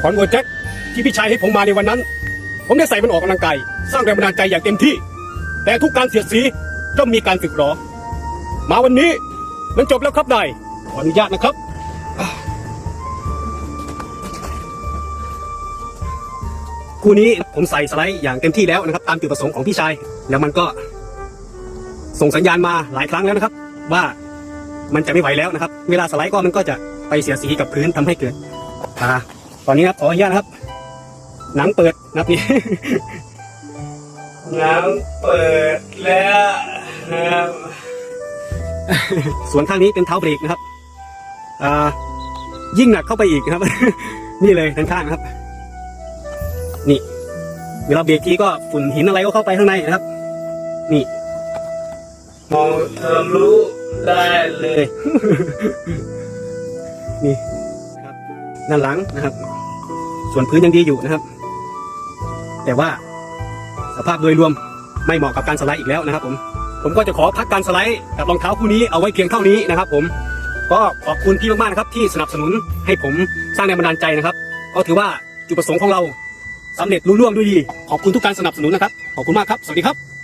ขอนโวแจ็คที่พี่ชายให้ผมมาในวันนั้น ผมได้ใส่มันออกกำลังกายสร้างแรงบันดาลใจอย่างเต็มที่ แต่ทุกการเสียดสีย่อมมีการสึกหรอ มาวันนี้มันจบแล้วครับนายขออนุญาตนะครับคู่นี้ผมใส่สไลด์อย่างเต็มที่แล้วนะครับ ตามจุดประสงค์ของพี่ชาย แล้วมันก็ ส่งสัญญาณมาหลายครั้งแล้วนะครับ ว่ามันจะไม่ไหวแล้วนะครับ เวลาสไลด์ก็มันก็จะไปเสียสีกับพื้นทำให้เกิดอ่า ตอนนี้นะครับขออนุญาตนะครับ หนังเปิดนะครับนี่หนังเปิดแล้วนะครับส่วนข้างนี้เป็นเท้าเบรกนะครับ อ่า ยิ่งหนักเข้าไปอีกนะครับ นี่เลยด้านข้างนะครับ นี่ เวลาเบรกทีก็ฝุ่นหินอะไรก็เข้าไปข้างในนะครับ นี่ มองทะลุได้เลย นี่นะครับ ด้านหลังนะครับ ส่วนพื้นยังดีอยู่นะครับ แต่ว่าสภาพโดยรวมไม่เหมาะกับการสไลด์อีกแล้วนะครับ ผม ผมก็จะขอพักการสไลด์กับรองเท้าคู่นี้เอาไว้เพียงเท่านี้นะครับ ผมก็ขอบคุณพี่มากๆนะครับ ที่สนับสนุนให้ผมสร้างแรงบันดาลใจนะครับ ก็ถือว่าจุดประสงค์ของเราสำเร็จรุ่ล่วงด้วยดี ขอบคุณทุกการสนับสนุนนะครับ ขอบคุณมากครับ สวัสดีครับ